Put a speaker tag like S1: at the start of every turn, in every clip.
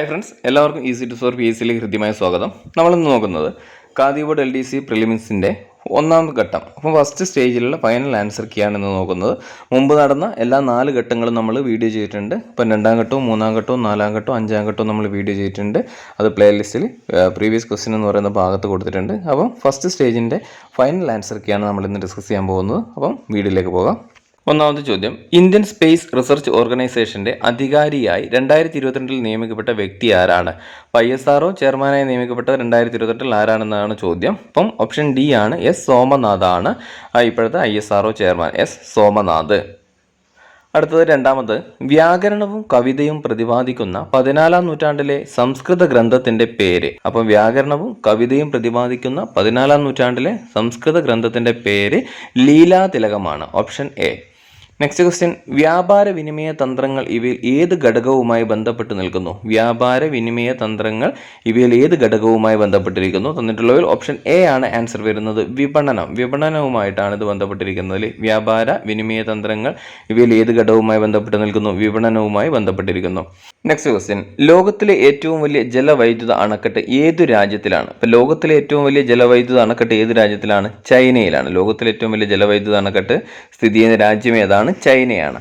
S1: Hi friends എല്ലാവർക്കും easy to soar P S സിയിലേക്ക് ഹൃദ്യമായ സ്വാഗതം. നമ്മളിന്ന് നോക്കുന്നത് കാദിബോർഡ് എൽ ഡി സി പ്രിലിമിൻസിന്റെ ഒന്നാം ഘട്ടം. അപ്പോൾ ഫസ്റ്റ് സ്റ്റേജിലുള്ള ഫൈനൽ ആൻസർ കീയാണ് ഇന്ന് നോക്കുന്നത്. മുമ്പ് നടന്ന എല്ലാ നാല് ഘട്ടങ്ങളും നമ്മൾ വീഡിയോ ചെയ്തിട്ടുണ്ട്. ഇപ്പം രണ്ടാം ഘട്ടവും മൂന്നാം ഘട്ടവും നാലാം ഘട്ടവും അഞ്ചാം ഘട്ടവും നമ്മൾ വീഡിയോ ചെയ്തിട്ടുണ്ട്. അത് പ്ലേലിസ്റ്റിൽ പ്രീവിയസ് ക്വസ്റ്റ്യൻ എന്ന് പറയുന്ന ഭാഗത്ത് കൊടുത്തിട്ടുണ്ട്. അപ്പം ഫസ്റ്റ് സ്റ്റേജിന്റെ ഫൈനൽ ആൻസർ കീയാണ് നമ്മൾ ഇന്ന് ഡിസ്കസ് ചെയ്യാൻ പോകുന്നത്. അപ്പം വീഡിയോയിലേക്ക് പോകാം. ഒന്നാമത്തെ ചോദ്യം. ഇന്ത്യൻ സ്പേസ് റിസർച്ച് ഓർഗനൈസേഷന്റെ അധികാരിയായി രണ്ടായിരത്തി ഇരുപത്തിരണ്ടിൽ നിയമിക്കപ്പെട്ട വ്യക്തി ആരാണ്? ഐ എസ് ആർഒ ചെയർമാനായി നിയമിക്കപ്പെട്ട രണ്ടായിരത്തി ഇരുപത്തിരണ്ടിൽ ആരാണെന്നാണ് ചോദ്യം. അപ്പം ഓപ്ഷൻ ഡി ആണ് എസ് സോമനാഥ് ആണ്. ഇപ്പോഴത്തെ I S R O chairman S Somanath. അടുത്തത് രണ്ടാമത്. വ്യാകരണവും കവിതയും പ്രതിപാദിക്കുന്ന പതിനാലാം നൂറ്റാണ്ടിലെ സംസ്കൃത ഗ്രന്ഥത്തിന്റെ പേര്. അപ്പം വ്യാകരണവും കവിതയും പ്രതിപാദിക്കുന്ന പതിനാലാം നൂറ്റാണ്ടിലെ സംസ്കൃത ഗ്രന്ഥത്തിന്റെ പേര് ലീലാതിലകമാണ്. Option A. നെക്സ്റ്റ് ക്വസ്റ്റ്യൻ വ്യാപാര വിനിമയ തന്ത്രങ്ങൾ ഇവയിൽ ഏത് ഘടകവുമായി ബന്ധപ്പെട്ട് നിൽക്കുന്നു? വ്യാപാര വിനിമയ തന്ത്രങ്ങൾ ഇവയിൽ ഏത് ഘടകവുമായി ബന്ധപ്പെട്ടിരിക്കുന്നു? തന്നിട്ടുള്ളവയിൽ ഓപ്ഷൻ എ ആണ് ആൻസർ വരുന്നത്. വിപണനം. വിപണനവുമായിട്ടാണ് ഇത് ബന്ധപ്പെട്ടിരിക്കുന്നത് വ്യാപാര വിനിമയ തന്ത്രങ്ങൾ ഇവയിൽ ഏത് ഘടകവുമായി ബന്ധപ്പെട്ട് നിൽക്കുന്നു? വിപണനവുമായി ബന്ധപ്പെട്ടിരിക്കുന്നു. നെക്സ്റ്റ് ക്വസ്റ്റ്യൻ ലോകത്തിലെ ഏറ്റവും വലിയ ജലവൈദ്യുത അണക്കെട്ട് ഏതു രാജ്യത്തിലാണ്? ഇപ്പം ലോകത്തിലെ ഏറ്റവും വലിയ ജലവൈദ്യുത അണക്കെട്ട് ഏത് രാജ്യത്തിലാണ്? ചൈനയിലാണ്. ലോകത്തിലെ ഏറ്റവും വലിയ ജലവൈദ്യുത അണക്കെട്ട് സ്ഥിതി ചെയ്യുന്ന രാജ്യം ഏതാണ്? ചൈനയാണ്.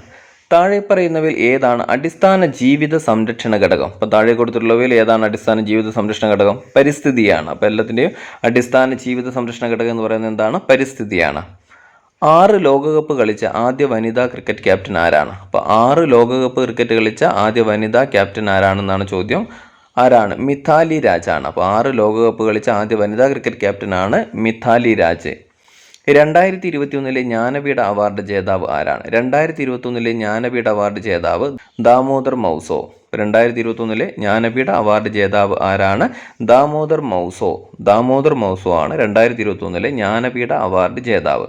S1: താഴെ പറയുന്നവയിൽ ഏതാണ് അടിസ്ഥാന ജീവിത സംരക്ഷണ ഘടകം? അപ്പോൾ താഴെ കൊടുത്തിട്ടുള്ളവയിൽ ഏതാണ് അടിസ്ഥാന ജീവിത സംരക്ഷണ ഘടകം? പരിസ്ഥിതിയാണ്. അപ്പോൾ എല്ലാത്തിന്റെയും അടിസ്ഥാന ജീവിത സംരക്ഷണ ഘടകം എന്ന് പറയുന്നത് എന്താണ്? പരിസ്ഥിതിയാണ്. ആറ് ലോകകപ്പ് കളിച്ച ആദ്യ വനിതാ ക്രിക്കറ്റ് ക്യാപ്റ്റൻ ആരാണ്? അപ്പോൾ ആറ് ലോകകപ്പ് ക്രിക്കറ്റ് കളിച്ച ആദ്യ വനിതാ ക്യാപ്റ്റൻ ആരാണെന്നാണ് ചോദ്യം. ആരാണ്? മിഥാലി രാജാണ്. അപ്പോൾ ആറ് ലോകകപ്പ് കളിച്ച ആദ്യ വനിതാ ക്രിക്കറ്റ് ക്യാപ്റ്റനാണ് മിഥാലി രാജ്. രണ്ടായിരത്തി ഇരുപത്തി ഒന്നിലെ ജ്ഞാനപീഠ അവാർഡ് ജേതാവ് ആരാണ്? രണ്ടായിരത്തി ഇരുപത്തി ഒന്നിലെ ജ്ഞാനപീഠ അവാർഡ് ജേതാവ് ദാമോദർ മൗസോ. രണ്ടായിരത്തി ഇരുപത്തി ഒന്നിലെ ജ്ഞാനപീഠ അവാർഡ് ജേതാവ് ആരാണ്? ദാമോദർ മൗസോ. ദാമോദർ മൗസോ ആണ് രണ്ടായിരത്തി ഇരുപത്തി ഒന്നിലെ ജ്ഞാനപീഠ അവാർഡ് ജേതാവ്.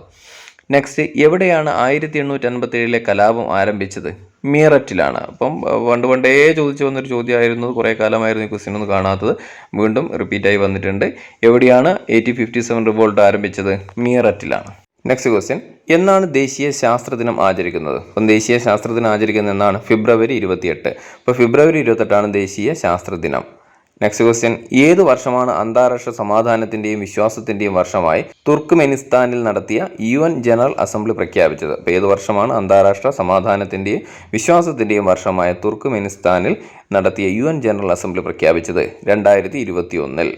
S1: നെക്സ്റ്റ് എവിടെയാണ് ആയിരത്തി എണ്ണൂറ്റി അൻപത്തി ഏഴിലെ കലാപം ആരംഭിച്ചത്? മീററ്റിലാണ്. അപ്പം പണ്ട് പണ്ടേ ചോദിച്ചു വന്നൊരു ചോദ്യമായിരുന്നു. കുറേ കാലമായിരുന്നു ഈ ക്വസ്റ്റ്യൻ ഒന്നും കാണാത്തത്. വീണ്ടും റിപ്പീറ്റായി വന്നിട്ടുണ്ട്. എവിടെയാണ് എയ്റ്റി ഫിഫ്റ്റി സെവൻ റിവോൾട്ട് ആരംഭിച്ചത്? മീററ്റിലാണ്. നെക്സ്റ്റ് ക്വസ്റ്റ്യൻ എന്നാണ് ദേശീയ ശാസ്ത്ര ദിനം ആചരിക്കുന്നത്? അപ്പം ദേശീയ ശാസ്ത്ര ദിനം ആചരിക്കുന്നത് എന്നാണ് ഫെബ്രുവരി ഇരുപത്തിയെട്ട്. അപ്പോൾ ഫെബ്രുവരി ഇരുപത്തെട്ടാണ് ദേശീയ ശാസ്ത്ര ദിനം നെക്സ്റ്റ് ക്വസ്റ്റ്യൻ ഏത് വർഷമാണ് അന്താരാഷ്ട്ര സമാധാനത്തിന്റെയും വിശ്വാസത്തിന്റെയും വർഷമായി തുർക്ക്മെനിസ്ഥാനിൽ നടത്തിയ യു എൻ ജനറൽ അസംബ്ലി പ്രഖ്യാപിച്ചത്? അപ്പോൾ ഏത് വർഷമാണ് അന്താരാഷ്ട്ര സമാധാനത്തിന്റെയും വിശ്വാസത്തിന്റെയും വർഷമായ തുർക്ക്മെനിസ്ഥാനിൽ നടത്തിയ യു എൻ ജനറൽ അസംബ്ലി പ്രഖ്യാപിച്ചത്? രണ്ടായിരത്തി ഇരുപത്തി ഒന്നിൽ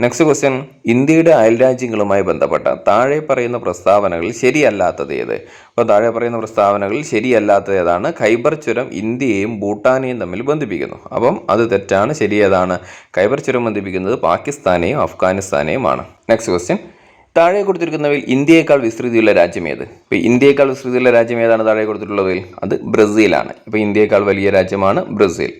S1: നെക്സ്റ്റ് ക്വസ്റ്റ്യൻ ഇന്ത്യയുടെ അയൽരാജ്യങ്ങളുമായി ബന്ധപ്പെട്ട താഴെ പറയുന്ന പ്രസ്താവനകളിൽ ശരിയല്ലാത്തത് ഏത്? അപ്പോൾ താഴെ പറയുന്ന പ്രസ്താവനകളിൽ ശരിയല്ലാത്തത് ഏതാണ്? ഖൈബർ ചുരം ഇന്ത്യയെയും ഭൂട്ടാനെയും തമ്മിൽ ബന്ധിപ്പിക്കുന്നു. അപ്പം അത് തെറ്റാണ് ശരിയേതാണ്. ഖൈബർ ചുരം ബന്ധിപ്പിക്കുന്നത് പാകിസ്ഥാനെയും അഫ്ഗാനിസ്ഥാനെയുമാണ്. നെക്സ്റ്റ് ക്വസ്റ്റ്യൻ താഴെ കൊടുത്തിരിക്കുന്നവയിൽ ഇന്ത്യയേക്കാൾ വിസ്തൃതിയുള്ള രാജ്യം ഏത്? ഇപ്പോൾ ഇന്ത്യയേക്കാൾ വിസ്തൃതിയുള്ള രാജ്യം ഏതാണ് താഴെ കൊടുത്തിട്ടുള്ളതിൽ? അത് ബ്രസീലാണ്. ഇപ്പോൾ ഇന്ത്യയേക്കാൾ വലിയ രാജ്യമാണ് ബ്രസീൽ.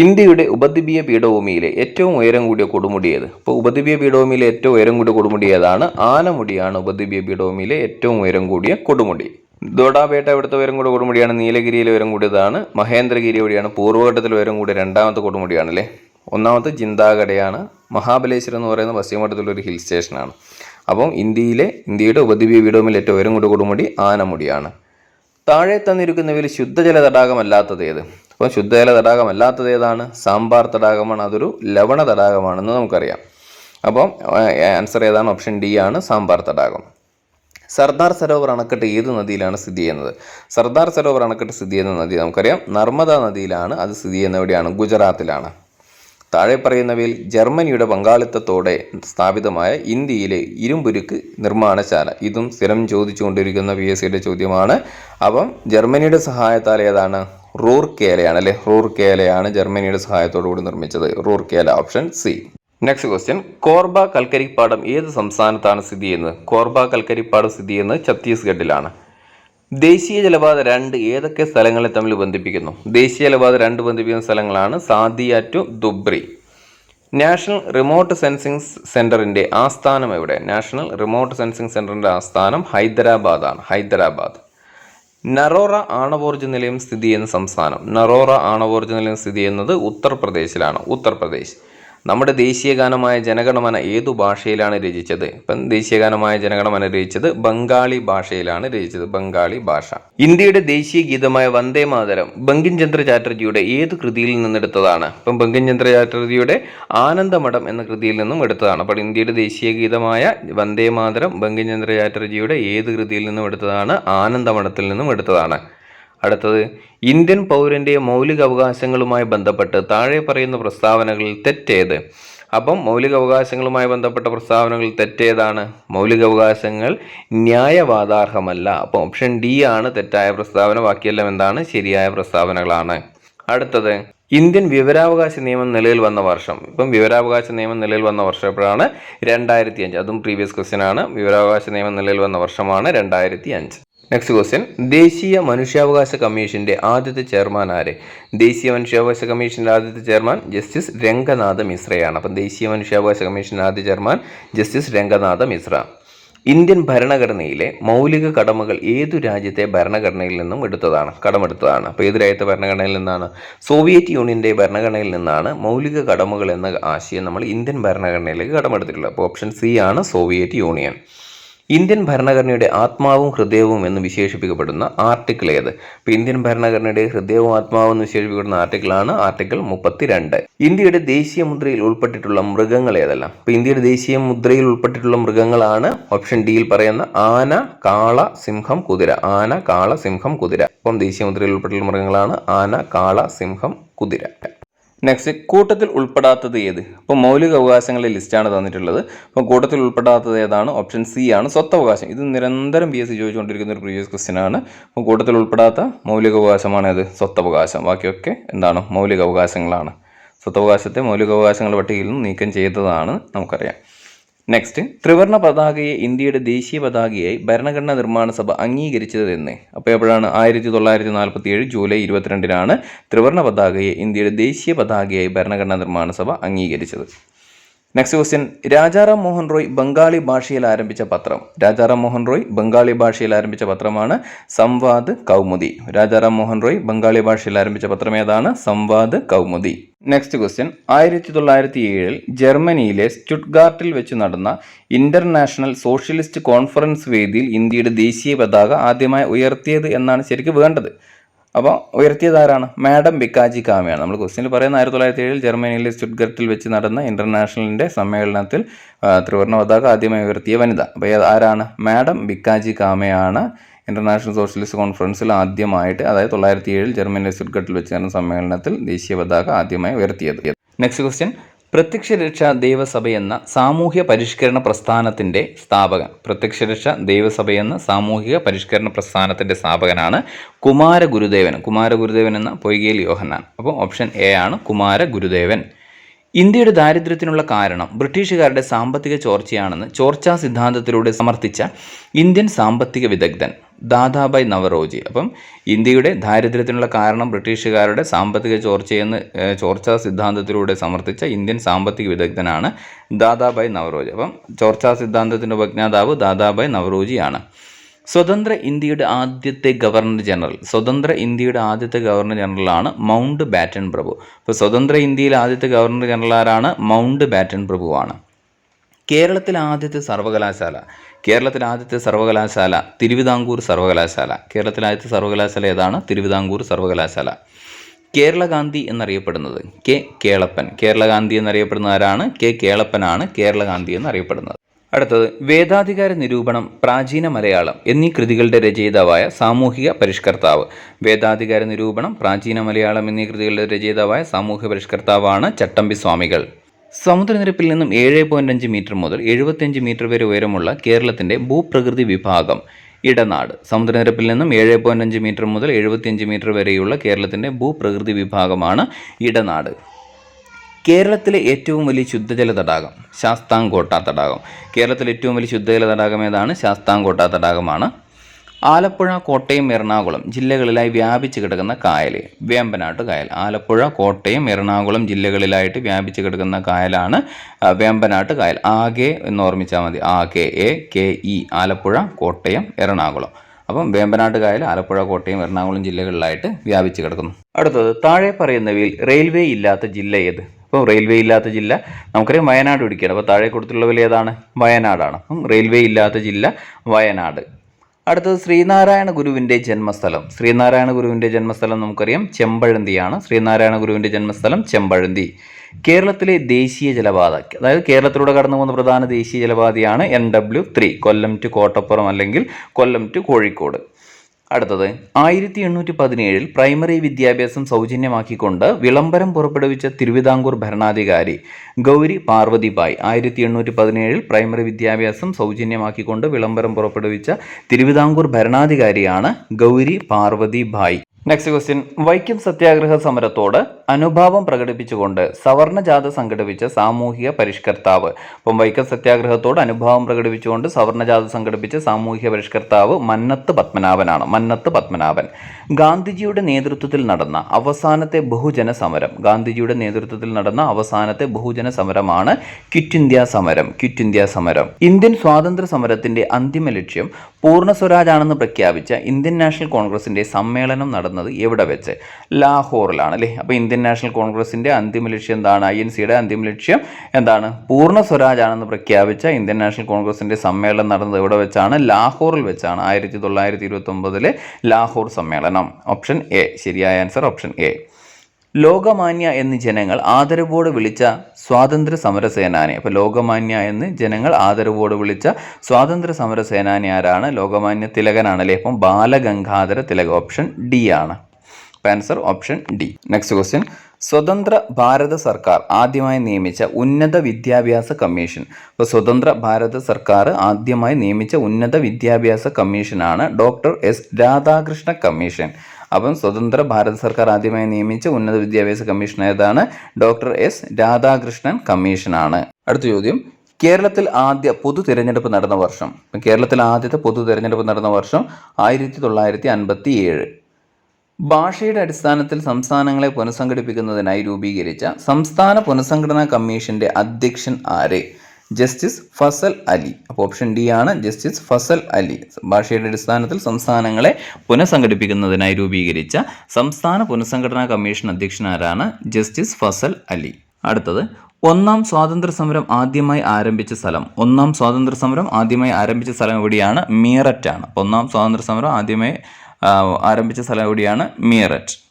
S1: ഇന്ത്യയുടെ ഉപദ്വീപീയ പീഠഭൂമിയിലെ ഏറ്റവും ഉയരം കൂടിയ കൊടുമുടി ഏത്? അപ്പോൾ ഉപദ്വീപീയ പീഠഭൂമിയിലെ ഏറ്റവും ഉയരം കൂടിയ കൊടുമുടി ഏതാണ്? ആനമുടിയാണ് ഉപദ്വീപീയ പീഠഭൂമിയിലെ ഏറ്റവും ഉയരം കൂടിയ കൊടുമുടി. ദോഡാപേട്ട ഇവിടുത്തെ ഉയരം കൂടിയ കൊടുമുടിയാണ്? നീലഗിരിയിലെ ഉയരം കൂടിയതാണ്. മഹേന്ദ്രഗിരി എവിടെയാണ് പൂർവഘട്ടത്തിൽ ഉയരം കൂടിയ രണ്ടാമത്തെ കൊടുമുടിയാണ് അല്ലേ? ഒന്നാമത്തെ ചിന്താഗഡയാണ്. മഹാബലേശ്വരം എന്ന് പറയുന്ന പശ്ചിമഘട്ടത്തിലുള്ള ഒരു ഹിൽ സ്റ്റേഷനാണ്. അപ്പം ഇന്ത്യയിലെ ഇന്ത്യയുടെ ഉപദ്വീപീയ പീഠഭൂമിയിലെ ഏറ്റവും ഉയരം കൂടിയ കൊടുമുടി ആനമുടിയാണ്. താഴെ തന്നിരിക്കുന്നവയിൽ ശുദ്ധജല തടാകമല്ലാത്തത് ഏത്? അപ്പം ശുദ്ധജല തടാകമല്ലാത്തത് ഏതാണ്? സാമ്പാർ തടാകമാണ് അതൊരു ലവണ തടാകമാണെന്ന് നമുക്കറിയാം. അപ്പം ആൻസർ ഏതാണ്? ഓപ്ഷൻ ഡി ആണ് സാമ്പാർ തടാകം. സർദാർ സരോവർ അണക്കെട്ട് ഏത് നദിയിലാണ് സ്ഥിതി ചെയ്യുന്നത്? സർദാർ സരോവർ അണക്കെട്ട് സ്ഥിതി ചെയ്യുന്ന നദി നമുക്കറിയാം. നർമ്മദ നദിയിലാണ് അത് സ്ഥിതി ചെയ്യുന്ന എവിടെയാണ്? ഗുജറാത്തിലാണ്. താഴെ പറയുന്നവയിൽ ജർമ്മനിയുടെ പങ്കാളിത്തത്തോടെ സ്ഥാപിതമായ ഇന്ത്യയിലെ ഇരുമ്പുരുക്ക് നിർമ്മാണശാല. ഇതും സ്ഥിരം ചോദിച്ചുകൊണ്ടിരിക്കുന്ന പി എസ് സിയുടെ ചോദ്യമാണ്. അപ്പം ജർമ്മനിയുടെ സഹായത്താൽ ഏതാണ്? റൂർ കേലയാണ് അല്ലെ? റൂർ കേലയാണ് ജർമ്മനിയുടെ സഹായത്തോടു കൂടി നിർമ്മിച്ചത്. റൂർ കേല option C. Next question. Korba കൽക്കരിപ്പാടം ഏത് സംസ്ഥാനത്താണ് സ്ഥിതി ചെയ്യുന്നത്? കോർബ കൽക്കരിപ്പാടം സ്ഥിതി ചെയ്യുന്നത് ഛത്തീസ്ഗഡിലാണ്. ദേശീയ ജലപാത രണ്ട് ഏതൊക്കെ സ്ഥലങ്ങളെ തമ്മിൽ ബന്ധിപ്പിക്കുന്നു? ദേശീയ ജലപാത രണ്ട് ബന്ധിപ്പിക്കുന്ന സ്ഥലങ്ങളാണ് Sadiya to Dhubri. National remote sensing സെന്ററിന്റെ ആസ്ഥാനം എവിടെ? നാഷണൽ റിമോട്ട് സെൻസിംഗ് സെന്ററിന്റെ ആസ്ഥാനം ഹൈദരാബാദാണ് ഹൈദരാബാദ്. നറോറ ആണവോർജ നിലയം സ്ഥിതി ചെയ്യുന്ന സംസ്ഥാനം. നറോറ ആണവോർജ നിലയം സ്ഥിതി ചെയ്യുന്നത് ഉത്തർപ്രദേശിലാണ് ഉത്തർപ്രദേശ്. നമ്മുടെ ദേശീയ ഗാനമായ ജനഗണമന ഏതു ഭാഷയിലാണ് രചിച്ചത്? ഇപ്പം ദേശീയ ഗാനമായ ജനഗണമന രചിച്ചത് ബംഗാളി ഭാഷയിലാണ് രചിച്ചത്. ബംഗാളി ഭാഷ. ഇന്ത്യയുടെ ദേശീയ ഗീതമായ വന്ദേ മാതരം ബങ്കിം ചന്ദ്ര ചാറ്റർജിയുടെ ഏത് കൃതിയിൽ നിന്നെടുത്തതാണ് ഇപ്പം ബങ്കിം ചന്ദ്ര ചാറ്റർജിയുടെ ആനന്ദമഠം എന്ന കൃതിയിൽ നിന്നും എടുത്തതാണ്. അപ്പോൾ ഇന്ത്യയുടെ ദേശീയ ഗീതമായ വന്ദേ മാതരം ബങ്കിം ചന്ദ്ര ചാറ്റർജിയുടെ ഏത് കൃതിയിൽ നിന്നും എടുത്തതാണ്? ആനന്ദമഠത്തിൽ നിന്നും എടുത്തതാണ്. അടുത്തത് ഇന്ത്യൻ പൗരന്റെ മൗലിക അവകാശങ്ങളുമായി ബന്ധപ്പെട്ട് താഴെ പറയുന്ന പ്രസ്താവനകളിൽ തെറ്റേത്? അപ്പം മൗലിക അവകാശങ്ങളുമായി ബന്ധപ്പെട്ട പ്രസ്താവനകൾ തെറ്റേതാണ്? മൗലിക അവകാശങ്ങൾ ന്യായവാദാർഹമല്ല. അപ്പം ഓപ്ഷൻ ഡി ആണ് തെറ്റായ പ്രസ്താവന ബാക്കിയെല്ലാം എന്താണ്? ശരിയായ പ്രസ്താവനകളാണ്. അടുത്തത് ഇന്ത്യൻ വിവരാവകാശ നിയമം നിലയിൽ വന്ന വർഷം. ഇപ്പം വിവരാവകാശ നിയമം നിലയിൽ വന്ന വർഷം എപ്പോഴാണ് രണ്ടായിരത്തി അഞ്ച് അതും പ്രീവിയസ് ക്വസ്റ്റ്യൻ ആണ്. വിവരാവകാശ നിയമം നിലയിൽ വന്ന വർഷമാണ് രണ്ടായിരത്തി അഞ്ച് നെക്സ്റ്റ് ക്വസ്റ്റ്യൻ ദേശീയ മനുഷ്യാവകാശ കമ്മീഷന്റെ ആദ്യത്തെ ചെയർമാൻ ആര്? ദേശീയ മനുഷ്യാവകാശ കമ്മീഷന്റെ ആദ്യത്തെ ചെയർമാൻ ജസ്റ്റിസ് രംഗനാഥ മിശ്രയാണ്. അപ്പം ദേശീയ മനുഷ്യാവകാശ കമ്മീഷന്റെ ആദ്യ chairman justice Ranganath Misra. Indian ഭരണഘടനയിലെ മൗലിക കടമകൾ ഏതു രാജ്യത്തെ ഭരണഘടനയിൽ നിന്നും എടുത്തതാണ്? കടമെടുത്തതാണ്. അപ്പോൾ ഏത് രാജ്യത്തെ ഭരണഘടനയിൽ നിന്നാണ്? സോവിയറ്റ് യൂണിയന്റെ ഭരണഘടനയിൽ നിന്നാണ് മൗലിക കടമകൾ എന്ന ആശയം നമ്മൾ ഇന്ത്യൻ ഭരണഘടനയിലേക്ക് കടമെടുത്തിട്ടുള്ളത്. അപ്പോൾ ഓപ്ഷൻ സി ആണ് സോവിയറ്റ് യൂണിയൻ. ഇന്ത്യൻ ഭരണഘടനയുടെ ആത്മാവും ഹൃദയവും എന്ന് വിശേഷിപ്പിക്കപ്പെടുന്ന ആർട്ടിക്കിൾ ഏത്? ഇപ്പൊ ഇന്ത്യൻ ഭരണഘടനയുടെ ഹൃദയവും ആത്മാവും എന്ന് വിശേഷിപ്പിക്കപ്പെടുന്ന ആർട്ടിക്കിളാണ് ആർട്ടിക്കിൾ മുപ്പത്തിരണ്ട്. ഇന്ത്യയുടെ ദേശീയ മുദ്രയിൽ ഉൾപ്പെട്ടിട്ടുള്ള മൃഗങ്ങൾ ഏതെല്ലാം? ഇപ്പൊ ഇന്ത്യയുടെ ദേശീയ മുദ്രയിൽ ഉൾപ്പെട്ടിട്ടുള്ള മൃഗങ്ങളാണ് ഓപ്ഷൻ ഡിയിൽ പറയുന്ന ആന കാള സിംഹം കുതിര. ആന കാള സിംഹം കുതിര. അപ്പം ദേശീയ മുദ്രയിൽ ഉൾപ്പെട്ടിട്ടുള്ള മൃഗങ്ങളാണ് ആന കാള സിംഹം കുതിര. നെക്സ്റ്റ് കൂട്ടത്തിൽ ഉൾപ്പെടാത്തത് ഏത്? ഇപ്പോൾ മൗലിക അവകാശങ്ങളുടെ ലിസ്റ്റാണ് തന്നിട്ടുള്ളത്. അപ്പോൾ കൂട്ടത്തിൽ ഉൾപ്പെടാത്തത് ഏതാണ്? ഓപ്ഷൻ സി ആണ്. സ്വത്തവകാശം ഇത് നിരന്തരം പി എസ് സി ചോദിച്ചുകൊണ്ടിരിക്കുന്ന ഒരു പ്രീവിയസ് ക്വസ്റ്റ്യൻ ആണ്. അപ്പോൾ കൂട്ടത്തിൽ ഉൾപ്പെടാത്ത മൗലിക ഏത്? സ്വത്തവകാശം ബാക്കിയൊക്കെ എന്താണ്? മൗലിക അവകാശങ്ങളാണ്. സ്വത്തവകാശത്തെ മൗലിക അവകാശങ്ങളുടെ പട്ടികയിൽ നിന്ന് നീക്കം ചെയ്തതാണ് നമുക്കറിയാം. നെക്സ്റ്റ് ത്രിവർണ പതാകയെ ഇന്ത്യയുടെ ദേശീയ പതാകയായി ഭരണഘടനാ നിർമ്മാണ സഭ അംഗീകരിച്ചത് എന്ന്. അപ്പോൾ എപ്പോഴാണ്? ആയിരത്തി തൊള്ളായിരത്തി നാൽപ്പത്തി ഏഴ് ജൂലൈ ഇരുപത്തിരണ്ടിനാണ് ത്രിവർണ പതാകയെ ഇന്ത്യയുടെ ദേശീയ പതാകയായി ഭരണഘടനാ നിർമ്മാണ സഭ അംഗീകരിച്ചത്. നെക്സ്റ്റ് ക്വസ്റ്റ്യൻ രാജാറാം മോഹൻ റോയ് ബംഗാളി ഭാഷയിൽ ആരംഭിച്ച പത്രം. രാജാറാം മോഹൻ റോയ് ബംഗാളി ഭാഷയിൽ ആരംഭിച്ച പത്രമാണ് സംവാദ് കൗമുദി. രാജാറാം മോഹൻ റോയ് ബംഗാളി ഭാഷയിൽ ആരംഭിച്ച പത്രം ഏതാണ്? സംവാദ് കൗമുദി. നെക്സ്റ്റ് ക്വസ്റ്റ്യൻ ആയിരത്തി തൊള്ളായിരത്തി ഏഴിൽ ജർമ്മനിയിലെ സ്റ്റുട്ട്ഗാർട്ടിൽ വെച്ച് നടന്ന ഇന്റർനാഷണൽ സോഷ്യലിസ്റ്റ് കോൺഫറൻസ് വേദിയിൽ ഇന്ത്യയുടെ ദേശീയ പതാക ആദ്യമായി ഉയർത്തിയത് എന്നാണ് ശരിക്കും വേണ്ടത്. അപ്പോൾ ഉയർത്തിയത് ആരാണ് മാഡം ബിക്കാജി കാമയാണ് നമ്മൾ ക്വസ്റ്റ്യനിൽ പറയുന്ന ആയിരത്തി തൊള്ളായിരത്തി ഏഴിൽ ജർമ്മനിയിലെ സ്റ്റുഡ്ഗർട്ടിൽ വെച്ച് നടന്ന ഇന്റർനാഷണലിന്റെ സമ്മേളനത്തിൽ ത്രിവർണ പതാക ആദ്യമായി ഉയർത്തിയ വനിത. അപ്പോൾ ആരാണ്? മാഡം ബിക്കാജി കാമയാണ് ഇന്റർനാഷണൽ സോഷ്യലിസ്റ്റ് കോൺഫറൻസിൽ ആദ്യമായിട്ട് അതായത് തൊള്ളായിരത്തി ഏഴിൽ ജർമ്മനിയിലെ സ്റ്റുഡ്ഗർട്ടിൽ വെച്ച് നടന്ന സമ്മേളനത്തിൽ ദേശീയ പതാക ആദ്യമായി ഉയർത്തിയത്. Next question. പ്രത്യക്ഷരക്ഷ ദൈവസഭയെന്ന സാമൂഹ്യ പരിഷ്കരണ പ്രസ്ഥാനത്തിന്റെ സ്ഥാപകൻ. പ്രത്യക്ഷരക്ഷ ദൈവസഭയെന്ന സാമൂഹിക പരിഷ്കരണ പ്രസ്ഥാനത്തിന്റെ സ്ഥാപകനാണ് കുമാരഗുരുദേവൻ കുമാരഗുരുദേവൻ എന്ന പൊയ്കേൽ യോഹന്നാൻ. അപ്പോൾ ഓപ്ഷൻ എ ആണ് കുമാരഗുരുദേവൻ ഇന്ത്യയുടെ ദാരിദ്ര്യത്തിനുള്ള കാരണം ബ്രിട്ടീഷുകാരുടെ സാമ്പത്തിക ചോർച്ചയാണെന്ന് ചോർച്ചാ സിദ്ധാന്തത്തിലൂടെ സമർത്ഥിച്ച ഇന്ത്യൻ സാമ്പത്തിക വിദഗ്ധൻ ദാദാബായ് നവറോജി. അപ്പം ഇന്ത്യയുടെ ദാരിദ്ര്യത്തിനുള്ള കാരണം ബ്രിട്ടീഷുകാരുടെ സാമ്പത്തിക ചോർച്ചയെന്ന് ചോർച്ചാ സിദ്ധാന്തത്തിലൂടെ സമർത്ഥിച്ച ഇന്ത്യൻ സാമ്പത്തിക വിദഗ്ധനാണ് ദാദാബായ് നവറോജി. അപ്പം ചോർച്ചാ സിദ്ധാന്തത്തിന്റെ ഉപജ്ഞാതാവ് ദാദാബായ് നവറോജിയാണ്. സ്വതന്ത്ര ഇന്ത്യയുടെ ആദ്യത്തെ ഗവർണർ ജനറൽ സ്വതന്ത്ര ഇന്ത്യയുടെ ആദ്യത്തെ ഗവർണർ ജനറലാണ് മൗണ്ട് ബാറ്റൺ പ്രഭു. അപ്പോൾ സ്വതന്ത്ര ഇന്ത്യയിലെ ആദ്യത്തെ ഗവർണർ ജനറൽ ആരാണ്? മൗണ്ട് ബാറ്റൺ പ്രഭുവാണ്. കേരളത്തിലെ ആദ്യത്തെ സർവകലാശാല കേരളത്തിലെ ആദ്യത്തെ സർവകലാശാല തിരുവിതാംകൂർ സർവകലാശാല. കേരളത്തിലെ ആദ്യത്തെ സർവകലാശാല ഏതാണ്? തിരുവിതാംകൂർ സർവകലാശാല. കേരളഗാന്ധി എന്നറിയപ്പെടുന്നത് കെ കേളപ്പൻ. കേരളഗാന്ധി എന്നറിയപ്പെടുന്ന ആരാണ്? കെ കേളപ്പനാണ് കേരളഗാന്ധി എന്നറിയപ്പെടുന്നത്. അടുത്തത് വേദാധികാര നിരൂപണം പ്രാചീന മലയാളം എന്നീ കൃതികളുടെ രചയിതാവായ സാമൂഹിക പരിഷ്കർത്താവ്. വേദാധികാര നിരൂപണം പ്രാചീന മലയാളം എന്നീ കൃതികളുടെ രചയിതാവായ സാമൂഹിക പരിഷ്കർത്താവാണ് ചട്ടമ്പി സ്വാമികൾ സമുദ്രനിരപ്പിൽ നിന്നും ഏഴ് പോയിന്റ് അഞ്ച് മീറ്റർ മുതൽ എഴുപത്തിയഞ്ച് മീറ്റർ വരെ ഉയരമുള്ള കേരളത്തിന്റെ ഭൂപ്രകൃതി വിഭാഗം ഇടനാട്. സമുദ്രനിരപ്പിൽ നിന്നും ഏഴ് പോയിന്റ് അഞ്ച് മീറ്റർ മുതൽ എഴുപത്തിയഞ്ച് മീറ്റർ വരെയുള്ള കേരളത്തിന്റെ ഭൂപ്രകൃതി വിഭാഗമാണ് ഇടനാട്. കേരളത്തിലെ ഏറ്റവും വലിയ ശുദ്ധജല തടാകം ശാസ്താംകോട്ട തടാകം. കേരളത്തിലെ ഏറ്റവും വലിയ ശുദ്ധജല തടാകം ഏതാണ്? ശാസ്താംകോട്ട തടാകമാണ് ആലപ്പുഴ കോട്ടയം എറണാകുളം ജില്ലകളിലായി വ്യാപിച്ചു കിടക്കുന്ന കായൽ വേമ്പനാട്ട് കായൽ. ആലപ്പുഴ കോട്ടയം എറണാകുളം ജില്ലകളിലായിട്ട് വ്യാപിച്ചു കിടക്കുന്ന കായലാണ് ആ, വേമ്പനാട്ട് കായൽ. ആകെ എന്ന് ഓർമ്മിച്ചാൽ മതി. ആകെ A K E Alappuzha Kottayam Ernakulam. അപ്പം വേമ്പനാട്ട് കായൽ ആലപ്പുഴ കോട്ടയം എറണാകുളം ജില്ലകളിലായിട്ട് വ്യാപിച്ചു കിടക്കുന്നു. അടുത്തത് താഴെ പറയുന്നവയിൽ റെയിൽവേ ഇല്ലാത്ത ജില്ല ഏത്? ഇപ്പോൾ റെയിൽവേ ഇല്ലാത്ത ജില്ല നമുക്കറിയാം വയനാട് ഇടുക്കിയാണ്. അപ്പോൾ താഴെ കൊടുത്തിട്ടുള്ള ഏതാണ്? വയനാടാണ്. അപ്പം റെയിൽവേ ഇല്ലാത്ത ജില്ല വയനാട്. അടുത്തത് ശ്രീനാരായണ ഗുരുവിന്റെ ജന്മസ്ഥലം. ശ്രീനാരായണ ഗുരുവിന്റെ ജന്മസ്ഥലം നമുക്കറിയാം. ചെമ്പഴന്തിയാണ്. ശ്രീനാരായണ ഗുരുവിന്റെ ജന്മസ്ഥലം ചെമ്പഴന്തി. കേരളത്തിലെ ദേശീയ ജലപാത അതായത് കേരളത്തിലൂടെ കടന്നു പോകുന്ന പ്രധാന ദേശീയ ജലപാതയാണ് N W three Kollam to Kottappuram അല്ലെങ്കിൽ കൊല്ലം ടു കോഴിക്കോട്. അടുത്തത് ആയിരത്തി എണ്ണൂറ്റി പതിനേഴിൽ പ്രൈമറി വിദ്യാഭ്യാസം സൗജന്യമാക്കിക്കൊണ്ട് വിളംബരം പുറപ്പെടുവിച്ച തിരുവിതാംകൂർ ഭരണാധികാരി ഗൗരി പാർവതിബായ് ആയിരത്തി എണ്ണൂറ്റി പതിനേഴിൽ പ്രൈമറി വിദ്യാഭ്യാസം സൗജന്യമാക്കിക്കൊണ്ട് വിളംബരം പുറപ്പെടുവിച്ച തിരുവിതാംകൂർ ഭരണാധികാരിയാണ് ഗൗരി പാർവതിബായ്. നെക്സ്റ്റ് ക്വസ്റ്റ്യൻ വൈക്കം സത്യാഗ്രഹ സമരത്തോട് അനുഭാവം പ്രകടിപ്പിച്ചുകൊണ്ട് സവർണജാഥ സംഘടിപ്പിച്ച സാമൂഹിക പരിഷ്കർത്താവ്. അപ്പം വൈക്കം സത്യാഗ്രഹത്തോട് അനുഭാവം പ്രകടിപ്പിച്ചുകൊണ്ട് സവർണജാഥ സംഘടിപ്പിച്ച സാമൂഹിക പരിഷ്കർത്താവ് മന്നത്ത് പത്മനാഭനാണ്. മന്നത്ത് പത്മനാഭൻ. ഗാന്ധിജിയുടെ നേതൃത്വത്തിൽ നടന്ന അവസാനത്തെ ബഹുജന സമരം. ഗാന്ധിജിയുടെ നേതൃത്വത്തിൽ നടന്ന അവസാനത്തെ ബഹുജന സമരമാണ് ക്വിറ്റ് ഇന്ത്യ സമരം. ക്വിറ്റ് ഇന്ത്യ സമരം. ഇന്ത്യൻ സ്വാതന്ത്ര്യ സമരത്തിന്റെ അന്തിമ ലക്ഷ്യം പൂർണ സ്വരാജാണെന്ന് പ്രഖ്യാപിച്ച ഇന്ത്യൻ നാഷണൽ കോൺഗ്രസിന്റെ സമ്മേളനം നടന്നത് എവിടെ വെച്ച്? ലാഹോറിലാണ് അല്ലേ? അപ്പോൾ ഇന്ത്യൻ നാഷണൽ കോൺഗ്രസിന്റെ അന്തിമ ലക്ഷ്യം എന്താണ്? ഐ എൻ സിയുടെ അന്തിമ ലക്ഷ്യം എന്താണ്? പൂർണ സ്വരാജാണെന്ന് പ്രഖ്യാപിച്ച ഇന്ത്യൻ നാഷണൽ കോൺഗ്രസിന്റെ സമ്മേളനം നടന്നത് എവിടെ വെച്ചാണ്? ലാഹോറിൽ വെച്ചാണ് ആയിരത്തി തൊള്ളായിരത്തി ഇരുപത്തി ഒമ്പതിലെ ലാഹോർ സമ്മേളനം. ഓപ്ഷൻ എ ശരിയായ ആൻസർ ഓപ്ഷൻ എ. ലോകമാന്യ എന്ന് ജനങ്ങൾ ആദരവോട് വിളിച്ച സ്വാതന്ത്ര്യ സമര സേനാനി അപ്പോൾ ലോകമാന്യ എന്ന് ജനങ്ങൾ ആദരവോട് വിളിച്ച സ്വാതന്ത്ര്യ സമര സേനാനി ആരാണ്? ലോകമാന്യ തിലകനാണ് അല്ലേ അപ്പം ബാലഗംഗാധര തിലക ഓപ്ഷൻ ഡി ആണ്. Answer option D. Next question. സ്വതന്ത്ര ഭാരത സർക്കാർ ആദ്യമായി നിയമിച്ച ഉന്നത വിദ്യാഭ്യാസ കമ്മീഷൻ. ഇപ്പോൾ സ്വതന്ത്ര ഭാരത സർക്കാർ ആദ്യമായി നിയമിച്ച ഉന്നത വിദ്യാഭ്യാസ കമ്മീഷനാണ് ഡോക്ടർ എസ് രാധാകൃഷ്ണ കമ്മീഷൻ. അപ്പം സ്വതന്ത്ര ഭാരത സർക്കാർ ആദ്യമായി നിയമിച്ച ഉന്നത വിദ്യാഭ്യാസ കമ്മീഷൻ ഏതാണ്? ഡോക്ടർ എസ് രാധാകൃഷ്ണൻ കമ്മീഷനാണ്. അടുത്ത ചോദ്യം. കേരളത്തിൽ ആദ്യ പൊതു തിരഞ്ഞെടുപ്പ് നടന്ന വർഷം. കേരളത്തിൽ ആദ്യത്തെ പൊതു തിരഞ്ഞെടുപ്പ് നടന്ന വർഷം ആയിരത്തി തൊള്ളായിരത്തി അൻപത്തി ഏഴ് ഭാഷയുടെ അടിസ്ഥാനത്തിൽ സംസ്ഥാനങ്ങളെ പുനഃസംഘടിപ്പിക്കുന്നതിനായി രൂപീകരിച്ച സംസ്ഥാന പുനഃസംഘടനാ കമ്മീഷന്റെ അധ്യക്ഷൻ ആര്? ജസ്റ്റിസ് ഫസൽ അലി. അപ്പോൾ ഓപ്ഷൻ ഡി ആണ് ജസ്റ്റിസ് ഫസൽ അലി. ഭാഷയുടെ അടിസ്ഥാനത്തിൽ സംസ്ഥാനങ്ങളെ പുനഃസംഘടിപ്പിക്കുന്നതിനായി രൂപീകരിച്ച സംസ്ഥാന പുനഃസംഘടനാ കമ്മീഷൻ അധ്യക്ഷനാരാണ് ജസ്റ്റിസ് ഫസൽ അലി. അടുത്തത് ഒന്നാം സ്വാതന്ത്ര്യ സമരം ആദ്യമായി ആരംഭിച്ച സ്ഥലം. ഒന്നാം സ്വാതന്ത്ര്യ സമരം ആദ്യമായി ആരംഭിച്ച സ്ഥലം എവിടെയാണ്? മീററ്റ് ആണ് ഒന്നാം സ്വാതന്ത്ര്യ സമരം ആദ്യമായി ആരംഭിച്ച സ്ഥലം എവിടെയാണ്? മീററ്റ്.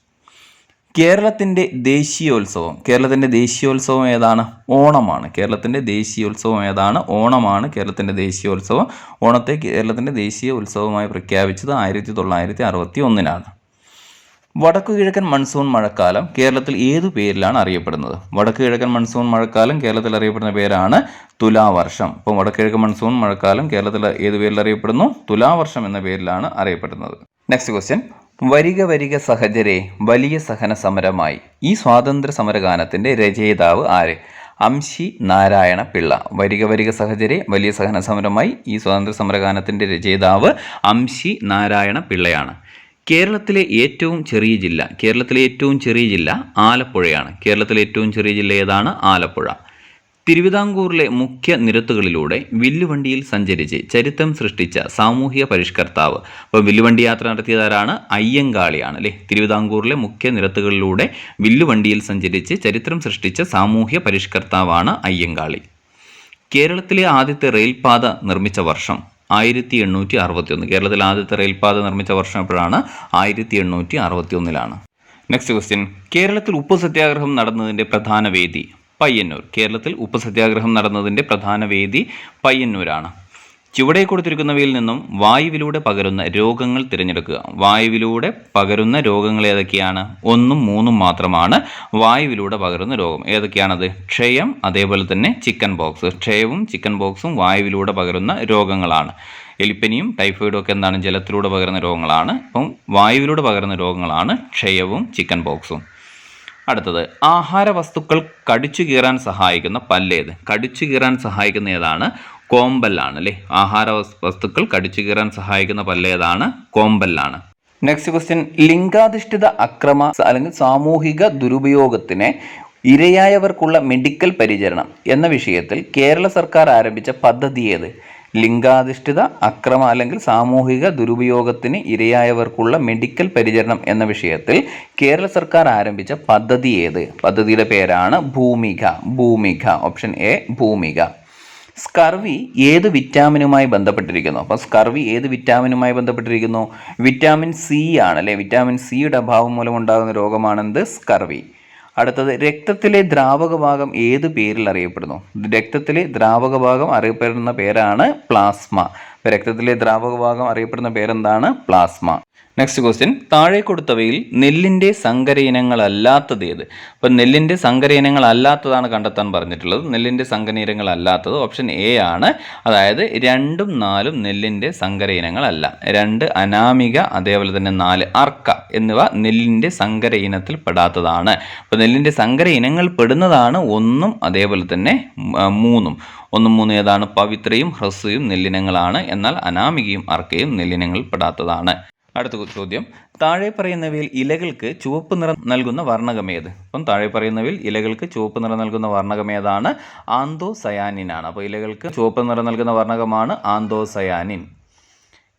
S1: കേരളത്തിന്റെ ദേശീയോത്സവം. കേരളത്തിന്റെ ദേശീയോത്സവം ഏതാണ്? ഓണമാണ്. കേരളത്തിന്റെ ദേശീയോത്സവം ഏതാണ്? ഓണമാണ് കേരളത്തിന്റെ ദേശീയോത്സവം. ഓണത്തെ കേരളത്തിന്റെ ദേശീയ ഉത്സവമായി പ്രഖ്യാപിച്ചത് ആയിരത്തി തൊള്ളായിരത്തി അറുപത്തി ഒന്നിനാണ് വടക്കു കിഴക്കൻ മൺസൂൺ മഴക്കാലം കേരളത്തിൽ ഏതു പേരിലാണ് അറിയപ്പെടുന്നത്? വടക്കു കിഴക്കൻ മൺസൂൺ മഴക്കാലം കേരളത്തിൽ അറിയപ്പെടുന്ന പേരാണ് തുലാവർഷം. അപ്പോൾ വടക്കു കിഴക്കൻ മൺസൂൺ മഴക്കാലം കേരളത്തിൽ ഏതു പേരിൽ അറിയപ്പെടുന്നു? തുലാവർഷം എന്ന പേരിലാണ് അറിയപ്പെടുന്നത്. നെക്സ്റ്റ് ക്വസ്റ്റ്യൻ വരിക വരിക സഹജരെ വലിയ സഹന സമരമായി. ഈ സ്വാതന്ത്ര്യ സമരഗാനത്തിന്റെ രചയിതാവ് ആര്? അംശി നാരായണ പിള്ള. വരിക വരിക സഹചരെ വലിയ സഹന സമരമായി ഈ സ്വാതന്ത്ര്യ സമരഗാനത്തിന്റെ രചയിതാവ് അംശി നാരായണ പിള്ളയാണ്. കേരളത്തിലെ ഏറ്റവും ചെറിയ ജില്ല കേരളത്തിലെ ഏറ്റവും ചെറിയ ജില്ല ആലപ്പുഴയാണ്. കേരളത്തിലെ ഏറ്റവും ചെറിയ ജില്ല ഏതാണ്? ആലപ്പുഴ. തിരുവിതാംകൂറിലെ മുഖ്യ നിരത്തുകളിലൂടെ വില്ലുവണ്ടിയിൽ സഞ്ചരിച്ച് ചരിത്രം സൃഷ്ടിച്ച സാമൂഹിക പരിഷ്കർത്താവ്. അപ്പോൾ വില്ലുവണ്ടി യാത്ര നടത്തിയതാരാണ്? അയ്യങ്കാളിയാണ് അല്ലേ? തിരുവിതാംകൂറിലെ മുഖ്യ നിരത്തുകളിലൂടെ വില്ലുവണ്ടിയിൽ സഞ്ചരിച്ച് ചരിത്രം സൃഷ്ടിച്ച സാമൂഹ്യ പരിഷ്കർത്താവാണ് അയ്യങ്കാളി. കേരളത്തിലെ ആദ്യത്തെ റെയിൽപാത നിർമ്മിച്ച വർഷം ആയിരത്തി എണ്ണൂറ്റി അറുപത്തി ഒന്ന് കേരളത്തിൽ ആദ്യത്തെ റെയിൽപാത നിർമ്മിച്ച വർഷം എപ്പോഴാണ്? ആയിരത്തി എണ്ണൂറ്റി അറുപത്തി ഒന്നിലാണ് നെക്സ്റ്റ് ക്വസ്റ്റ്യൻ കേരളത്തിൽ ഉപ്പ് സത്യാഗ്രഹം നടന്നതിന്റെ പ്രധാന വേദി? പയ്യന്നൂർ. കേരളത്തിൽ ഉപ്പുസത്യാഗ്രഹം നടന്നതിന്റെ പ്രധാന വേദി പയ്യന്നൂരാണ്. ചുവടെ കൊടുത്തിരിക്കുന്നവയിൽ നിന്നും വായുവിലൂടെ പകരുന്ന രോഗങ്ങൾ തിരഞ്ഞെടുക്കുക. വായുവിലൂടെ പകരുന്ന രോഗങ്ങൾ ഏതൊക്കെയാണ്? ഒന്നും മൂന്നും മാത്രമാണ് വായുവിലൂടെ പകരുന്ന രോഗം. ഏതൊക്കെയാണത്? ക്ഷയം അതേപോലെ തന്നെ ചിക്കൻ ബോക്സ്. ക്ഷയവും ചിക്കൻ ബോക്സും വായുവിലൂടെ പകരുന്ന രോഗങ്ങളാണ്. എലിപ്പനിയും ടൈഫോയിഡും ഒക്കെ എന്താണ്? ജലത്തിലൂടെ പകരുന്ന രോഗങ്ങളാണ്. അപ്പം വായുവിലൂടെ പകരുന്ന രോഗങ്ങളാണ് ക്ഷയവും ചിക്കൻ ബോക്സും. അടുത്തത് ആഹാര വസ്തുക്കൾ കടിച്ചു കീറാൻ സഹായിക്കുന്ന പല്ലേത്. കടിച്ചു കീറാൻ സഹായിക്കുന്ന ഏതാണ്? കോമ്പല്ലാണ് അല്ലേ? ആഹാര വസ്തുക്കൾ കടിച്ചു കീറാൻ സഹായിക്കുന്ന പല്ലേതാണ്? കോമ്പല്ലാണ്. നെക്സ്റ്റ് ക്വസ്റ്റ്യൻ ലിംഗാധിഷ്ഠിത അക്രമ അല്ലെങ്കിൽ സാമൂഹിക ദുരുപയോഗത്തിന് ഇരയായവർക്കുള്ള മെഡിക്കൽ പരിചരണം എന്ന വിഷയത്തിൽ കേരള സർക്കാർ ആരംഭിച്ച പദ്ധതി ഏത്? ലിംഗാധിഷ്ഠിത അക്രമ അല്ലെങ്കിൽ സാമൂഹിക ദുരുപയോഗത്തിന് ഇരയായവർക്കുള്ള മെഡിക്കൽ പരിചരണം എന്ന വിഷയത്തിൽ കേരള സർക്കാർ ആരംഭിച്ച പദ്ധതി ഏത്? പദ്ധതിയുടെ പേരാണ് Bhoomika. Bhoomika option A Bhoomika. Scurvy ഏത് വിറ്റാമിനുമായി ബന്ധപ്പെട്ടിരിക്കുന്നു? അപ്പോൾ സ്കർവി ഏത് വിറ്റാമിനുമായി ബന്ധപ്പെട്ടിരിക്കുന്നു? വിറ്റാമിൻ സി ആണ് അല്ലേ? വിറ്റാമിൻ സിയുടെ അഭാവം മൂലം ഉണ്ടാകുന്ന രോഗമാണെന്ത്? സ്കർവി. അടുത്തത് രക്തത്തിലെ ദ്രാവക ഭാഗം ഏത് പേരിൽ അറിയപ്പെടുന്നു? രക്തത്തിലെ ദ്രാവക ഭാഗം അറിയപ്പെടുന്ന പേരാണ് പ്ലാസ്മ. രക്തത്തിലെ ദ്രാവക ഭാഗം അറിയപ്പെടുന്ന പേരെന്താണ്? പ്ലാസ്മ. നെക്സ്റ്റ് ക്വസ്റ്റ്യൻ താഴെ കൊടുത്തവയിൽ നെല്ലിന്റെ സങ്കര ഇനങ്ങളല്ലാത്തത് ഏത്? അപ്പം നെല്ലിന്റെ സങ്കര ഇനങ്ങളല്ലാത്തതാണ് കണ്ടെത്താൻ പറഞ്ഞിട്ടുള്ളത്. നെല്ലിന്റെ സങ്കര ഇനങ്ങളല്ലാത്തത് ഓപ്ഷൻ എ ആണ്. അതായത് രണ്ടും നാലും നെല്ലിന്റെ സങ്കര ഇനങ്ങളല്ല രണ്ട് അനാമിക അതേപോലെ തന്നെ നാല് അർക്ക എന്നിവ നെല്ലിന്റെ സങ്കര ഇനത്തിൽ പെടാത്തതാണ്. അപ്പോൾ നെല്ലിന്റെ സങ്കര ഇനങ്ങൾ പെടുന്നതാണ് ഒന്നും അതേപോലെ തന്നെ മൂന്നും. ഒന്നും മൂന്ന് ഏതാണ്? പവിത്രയും ഹ്രസ്വയും നെല്ലിനങ്ങളാണ്. എന്നാൽ അനാമികയും അർക്കയും നെല്ലിനങ്ങൾ പെടാത്തതാണ്. അടുത്ത ചോദ്യം. താഴെ പറയുന്നവയിൽ ഇലകൾക്ക് ചുവപ്പ് നിറം നൽകുന്ന വർണകമേത് അപ്പം താഴെ പറയുന്നവയിൽ ഇലകൾക്ക് ചുവപ്പ് നിറം നൽകുന്ന വർണകമേതാണ് ആന്തോ സയാനിനാണ് അപ്പോൾ ഇലകൾക്ക് ചുവപ്പ് നിറം നൽകുന്ന വർണകമാണ് ആന്തോ സയാനിൻ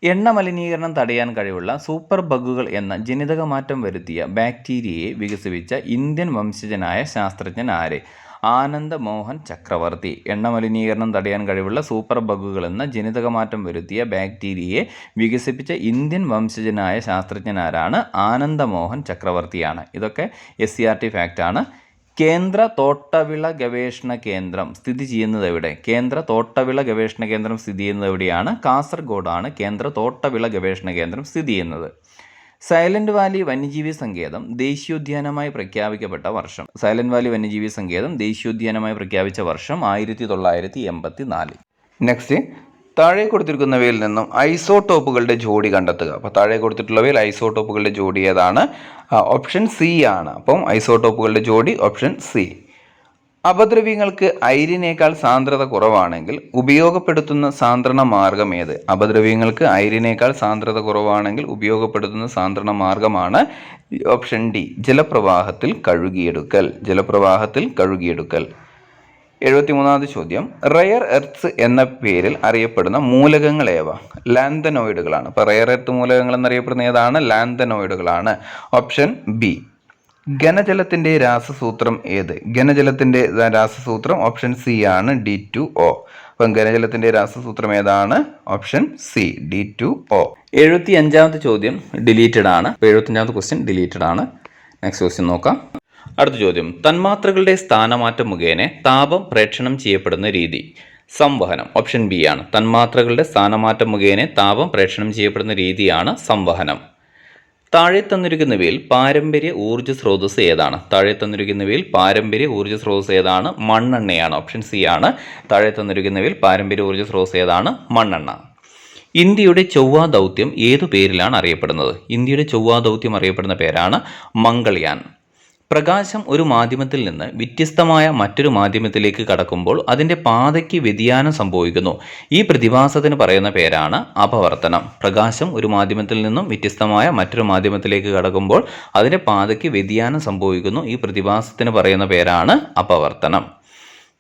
S1: എണ്ണ മലിനീകരണം തടയാൻ കഴിവുള്ള സൂപ്പർ ബഗുകൾ എന്ന ജനിതക മാറ്റം വരുത്തിയ ബാക്ടീരിയയെ വികസിപ്പിച്ച ഇന്ത്യൻ വംശജനായ ശാസ്ത്രജ്ഞൻ ആര്? ആനന്ദ മോഹൻ ചക്രവർത്തി. എണ്ണ മലിനീകരണം തടയാൻ കഴിവുള്ള സൂപ്പർ ബഗുകൾ എന്ന ജനിതക മാറ്റം വരുത്തിയ ബാക്ടീരിയയെ വികസിപ്പിച്ച ഇന്ത്യൻ വംശജനായ ശാസ്ത്രജ്ഞനാരാണ് ആനന്ദമോഹൻ ചക്രവർത്തിയാണ്. ഇതൊക്കെ എസ് സി ആർ ടി ഫാക്റ്റാണ് കേന്ദ്ര തോട്ടവിള ഗവേഷണ കേന്ദ്രം സ്ഥിതി ചെയ്യുന്നത് എവിടെ? കേന്ദ്ര തോട്ടവിള ഗവേഷണ കേന്ദ്രം സ്ഥിതി ചെയ്യുന്നത് എവിടെയാണ്? കാസർഗോഡാണ് കേന്ദ്ര തോട്ടവിള ഗവേഷണ കേന്ദ്രം സ്ഥിതി ചെയ്യുന്നത്. സൈലന്റ് വാലി വന്യജീവി സങ്കേതം ദേശീയോദ്യാനമായി പ്രഖ്യാപിക്കപ്പെട്ട വർഷം. സൈലന്റ് വാലി വന്യജീവി സങ്കേതം ദേശീയോദ്യാനമായി പ്രഖ്യാപിച്ച വർഷം ആയിരത്തി തൊള്ളായിരത്തി എൺപത്തി നാല് നെക്സ്റ്റ് താഴെ കൊടുത്തിരിക്കുന്നവയിൽ നിന്നും ഐസോടോപ്പുകളുടെ ജോഡി കണ്ടെത്തുക. അപ്പോൾ താഴെ കൊടുത്തിട്ടുള്ളവയിൽ ഐസോടോപ്പുകളുടെ ജോഡി ഏതാണ്? ഓപ്ഷൻ സി ആണ്. അപ്പം ഐസോടോപ്പുകളുടെ ജോഡി ഓപ്ഷൻ സി അപദ്രവ്യങ്ങൾക്ക് ഐരിനേക്കാൾ സാന്ദ്രത കുറവാണെങ്കിൽ ഉപയോഗപ്പെടുത്തുന്ന സാന്ദ്രണ മാർഗം ഏത്? അപദ്രവ്യങ്ങൾക്ക് ഐരിനേക്കാൾ സാന്ദ്രത കുറവാണെങ്കിൽ ഉപയോഗപ്പെടുത്തുന്ന സാന്ദ്രണ മാർഗമാണ് ഓപ്ഷൻ ഡി ജലപ്രവാഹത്തിൽ കഴുകിയെടുക്കൽ. ജലപ്രവാഹത്തിൽ കഴുകിയെടുക്കൽ. എഴുപത്തിമൂന്നാമത് ചോദ്യം. റയർ എർത്ത്സ് എന്ന പേരിൽ അറിയപ്പെടുന്ന മൂലകങ്ങൾ ഏവ? ലാന്തനോയിഡുകളാണ് അപ്പോൾ റയർ എർത്ത് മൂലകങ്ങൾ എന്നറിയപ്പെടുന്ന ഏതാണ്? ലാന്തനോയിഡുകളാണ് ഓപ്ഷൻ ബി ഘനജലത്തിന്റെ രാസസൂത്രം ഏത്? ഘനജലത്തിന്റെ രാസസൂത്രം ഓപ്ഷൻ സി ആണ് ഡി ടു ഒ അപ്പം ഘനജലത്തിന്റെ രാസസൂത്രം ഏതാണ്? Option C D two O എഴുപത്തി അഞ്ചാമത്തെ ചോദ്യം ഡിലീറ്റഡ് ആണ്. എഴുപത്തി അഞ്ചാമത്തെ ക്വസ്റ്റ്യൻ ഡിലീറ്റഡ് ആണ്. നെക്സ്റ്റ് ക്വസ്റ്റ്യൻ നോക്കാം. അടുത്ത ചോദ്യം. തന്മാത്രകളുടെ സ്ഥാനമാറ്റം മുഖേന താപം പ്രേക്ഷണം ചെയ്യപ്പെടുന്ന രീതി. സംവഹനം. ഓപ്ഷൻ ബി ആണ്. തന്മാത്രകളുടെ സ്ഥാനമാറ്റം മുഖേന താപം പ്രേക്ഷണം ചെയ്യപ്പെടുന്ന രീതിയാണ് സംവഹനം. താഴെ തന്നിരിക്കുന്നവയിൽ പാരമ്പര്യ ഊർജ സ്രോതസ് ഏതാണ്? താഴെ തന്നിരിക്കുന്നവയിൽ പാരമ്പര്യ ഊർജ സ്രോതസ് ഏതാണ്? മണ്ണെണ്ണയാണ്. ഓപ്ഷൻ സി ആണ്. താഴെ തന്നിരിക്കുന്നവയിൽ പാരമ്പര്യ ഊർജ സ്രോതസ് ഏതാണ്? മണ്ണെണ്ണ. ഇന്ത്യയുടെ ചൊവ്വാ ദൗത്യം ഏതു പേരിലാണ് അറിയപ്പെടുന്നത്? ഇന്ത്യയുടെ ചൊവ്വാ ദൗത്യം അറിയപ്പെടുന്ന പേരാണ് മംഗൾയാൻ. പ്രകാശം ഒരു മാധ്യമത്തിൽ നിന്ന് വ്യത്യസ്തമായ മറ്റൊരു മാധ്യമത്തിലേക്ക് കടക്കുമ്പോൾ അതിന്റെ പാതയ്ക്ക് വ്യതിയാനം സംഭവിക്കുന്നു. ഈ പ്രതിഭാസത്തിന് പറയുന്ന പേരാണ് അപവർത്തനം. പ്രകാശം ഒരു മാധ്യമത്തിൽ നിന്നും വ്യത്യസ്തമായ മറ്റൊരു മാധ്യമത്തിലേക്ക് കടക്കുമ്പോൾ അതിന്റെ പാതയ്ക്ക് വ്യതിയാനം സംഭവിക്കുന്നു. ഈ പ്രതിഭാസത്തിന് പറയുന്ന പേരാണ് അപവർത്തനം.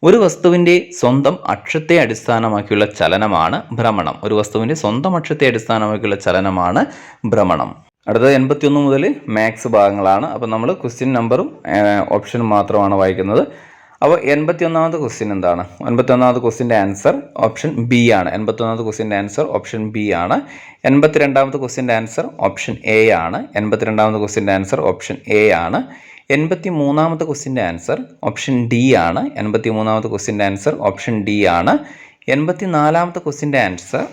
S1: ഒരു വസ്തുവിന്റെ സ്വന്തം അക്ഷത്തെ അടിസ്ഥാനമാക്കിയുള്ള ചലനമാണ് ഭ്രമണം. ഒരു വസ്തുവിന്റെ സ്വന്തം അക്ഷത്തെ അടിസ്ഥാനമാക്കിയുള്ള ചലനമാണ് ഭ്രമണം. അടുത്തത് എൺപത്തിയൊന്ന് മുതൽ മാത്സ് ഭാഗങ്ങളാണ്. അപ്പോൾ നമ്മൾ ക്വസ്റ്റ്യൻ നമ്പറും ഓപ്ഷനും മാത്രമാണ് വായിക്കുന്നത്. അപ്പോൾ എൺപത്തി ഒന്നാമത്തെ ക്വസ്റ്റ്യൻ എന്താണ്? എൺപത്തി ഒന്നാമത്തെ ക്വസ്റ്റ്യന്റെ ആൻസർ ഓപ്ഷൻ ബി ആണ്. എൺപത്തി ഒന്നാമത്തെ ക്വസ്റ്റ്യന്റെ ആൻസർ ഓപ്ഷൻ ബി ആണ്. എൺപത്തി രണ്ടാമത്തെ ക്വസ്റ്റ്യന്റെ ആൻസർ ഓപ്ഷൻ എ ആണ്. എൺപത്തി രണ്ടാമത്തെ ക്വസ്റ്റ്യന്റെ ആൻസർ ഓപ്ഷൻ എ ആണ്. എൺപത്തി മൂന്നാമത്തെ ക്വസ്റ്റ്യന്റെ ആൻസർ ഓപ്ഷൻ ഡി ആണ്. എൺപത്തി മൂന്നാമത്തെ ക്വസ്റ്റ്യന്റെ ആൻസർ ഓപ്ഷൻ ഡി ആണ്. എൺപത്തി നാലാമത്തെ ക്വസ്റ്റ്യന്റെ ആൻസർ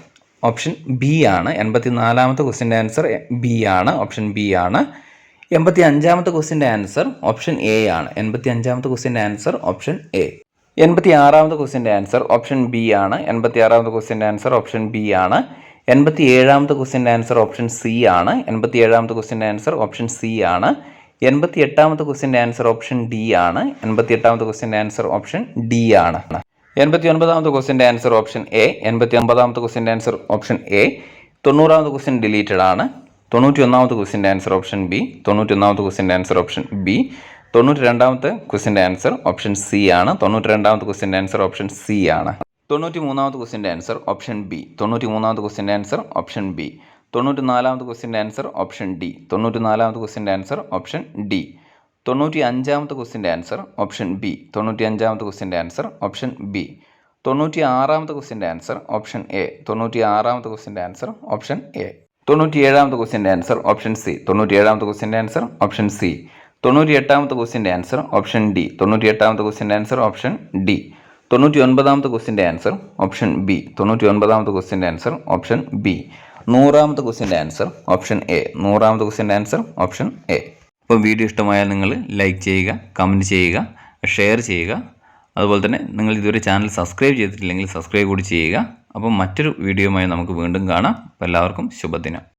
S1: ഓപ്ഷൻ ബി ആണ്. എൺപത്തി നാലാമത്തെ ക്വസ്റ്റിന്റെ ആൻസർ ബി ആണ്. ഓപ്ഷൻ ബി ആണ്. എൺപത്തി അഞ്ചാമത്തെ ക്വസ്റ്റിന്റെ ആൻസർ ഓപ്ഷൻ എ ആണ്. എൺപത്തി അഞ്ചാമത്തെ ക്വസ്റ്റിന്റെ ആൻസർ ഓപ്ഷൻ എ. എൺപത്തി ആറാമത്തെ ക്വസ്റ്റിന്റെ ആൻസർ ഓപ്ഷൻ ബി ആണ്. എൺപത്തി ആറാമത്തെ ക്വസ്റ്റിന്റെ ആൻസർ ഓപ്ഷൻ ബി ആണ്. എൺപത്തി ഏഴാമത്തെ ക്വസ്റ്റിന്റെ ആൻസർ ഓപ്ഷൻ സി ആണ്. എൺപത്തി ഏഴാമത്തെ ക്വസ്റ്റിന്റെ ആൻസർ ഓപ്ഷൻ സി ആണ്. എൺപത്തി എട്ടാമത്തെ ക്വസ്റ്റിന്റെ ആൻസർ ഓപ്ഷൻ ഡി ആണ്. എൺപത്തി എട്ടാമത്തെ ക്വസ്റ്റിന്റെ ആൻസർ ഓപ്ഷൻ ഡി ആണ്. എൺപത്തി ഒൻപതാമത്തെ ക്വസ്റ്റിന്റെ ആൻസർ ഓപ്ഷൻ എ എൺപത്തി ഒമ്പതാമത്തെ ക്വസ്റ്റിന്റെ ആൻസർ ഓപ്ഷൻ എ തൊണ്ണൂറാമത്തെ ക്വസ്റ്റ്യൻ ഡിലീറ്റഡ് ആണ് തൊണ്ണൂറ്റി ഒന്നാമത്തെ ക്വസ്റ്റിന്റെ ആൻസർ ഓപ്ഷൻ ബി തൊണ്ണൂറ്റി ഒന്നാമത്തെ ക്വസ്റ്റിന്റെ ആൻസർ ഓപ്ഷൻ ബി തൊണ്ണൂറ്റി രണ്ടാമത്തെ ക്വസ്റ്റിന്റെ ആൻസർ ഓപ്ഷൻ സി ആണ് തൊണ്ണൂറ്റി രണ്ടാമത്തെ ക്വസ്റ്റിന്റെ ആൻസർ ഓപ്ഷൻ സി ആണ് തൊണ്ണൂറ്റി മൂന്നാമത്തെ ക്വസ്റ്റിന്റെ ആൻസർ ഓപ്ഷൻ ബി തൊണ്ണൂറ്റി മൂന്നാമത്തെ ക്വസ്റ്റിന്റെ ആൻസർ ഓപ്ഷൻ ബി തൊണ്ണൂറ്റി നാലാമത്തെ ക്വസ്റ്റിന്റെ ആൻസർ ഓപ്ഷൻ ഡി തൊണ്ണൂറ്റി നാലാമത്തെ ക്വസ്റ്റിന്റെ ആൻസർ ഓപ്ഷൻ ഡി തൊണ്ണൂറ്റി അഞ്ചാമത്തെ ക്വസ്റ്റിന്റെ ആൻസർ ഓപ്ഷൻ ബി തൊണ്ണൂറ്റി അഞ്ചാമത്തെ ക്വസ്റ്റിന്റെ ആൻസർ ഓപ്ഷൻ ബി തൊണ്ണൂറ്റി ആറാമത്തെ ക്വസ്റ്റിന്റെ ആൻസർ ഓപ്ഷൻ എ തൊണ്ണൂറ്റി ആറാമത്തെ ക്വസ്റ്റിന്റെ ആൻസർ ഓപ്ഷൻ എ തൊണ്ണൂറ്റി ഏഴാമത്തെ ക്വസ്റ്റിന്റെ ആൻസർ ഓപ്ഷൻ സി തൊണ്ണൂറ്റി ഏഴാമത്തെ ക്വസ്റ്റിന്റെ ആൻസർ ഓപ്ഷൻ സി തൊണ്ണൂറ്റി എട്ടാമത്തെ ക്വസ്റ്റിന്റെ ആൻസർ ഓപ്ഷൻ ഡി തൊണ്ണൂറ്റി എട്ടാമത്തെ ക്വസ്റ്റിന്റെ ആൻസർ ഓപ്ഷൻ ഡി തൊണ്ണൂറ്റി ഒൻപതാമത്തെ ക്വസ്റ്റിന്റെ ആൻസർ ഓപ്ഷൻ ബി തൊണ്ണൂറ്റി ഒൻപതാമത്തെ ക്വസ്റ്റിന്റെ ആൻസർ ഓപ്ഷൻ ബി നൂറാമത്തെ ക്വസ്റ്റിന്റെ ആൻസർ ഓപ്ഷൻ എ നൂറാമത്തെ ക്വസ്റ്റിന്റെ ആൻസർ ഓപ്ഷൻ എ അപ്പോൾ വീഡിയോ ഇഷ്ടമായാൽ നിങ്ങൾ ലൈക്ക് ചെയ്യുക കമന്റ് ചെയ്യുക ഷെയർ ചെയ്യുക. അതുപോലെ തന്നെ നിങ്ങൾ ഇതുവരെ ചാനൽ സബ്സ്ക്രൈബ് ചെയ്തിട്ടില്ലെങ്കിൽ സബ്സ്ക്രൈബ് കൂടി ചെയ്യുക. അപ്പം മറ്റൊരു വീഡിയോയുമായി നമുക്ക് വീണ്ടും കാണാം. എല്ലാവർക്കും ശുഭദിനം.